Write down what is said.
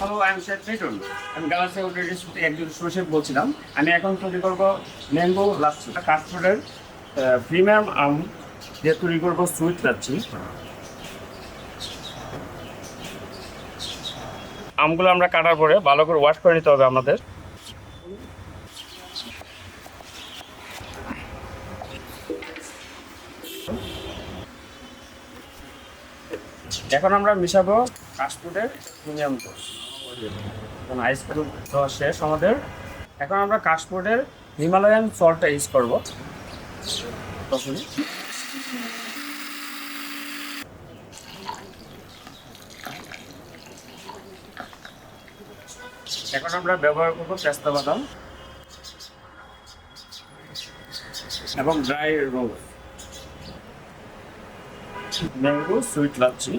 Hello I am Sheikh Mitun আমি গালাসিয়া hotel থেকে একজন সুশেফ বলছিলাম। আমি এখন তৈরি করব ম্যাঙ্গো লাচ্ছি কাঠফুটের প্রিমিয়াম আম দিয়ে তৈরি করব সুইট লাচ্ছি আমগুলো আমরা কাটার পরে ভালো করে ওয়াশ করে নিতে হবে আমাদের। এখন আমরা মিশাবো ফাস্টফুডের প্রিমিয়াম এখন আইসক্রিম শেষ আমাদের। এখন আমরা কাশফুডের হিমালয়ান সল্টটা ইউজ করব। এখন আমরা ব্যবহার করব পেস্তা বাদাম এবং dry rose mango sweet lassi.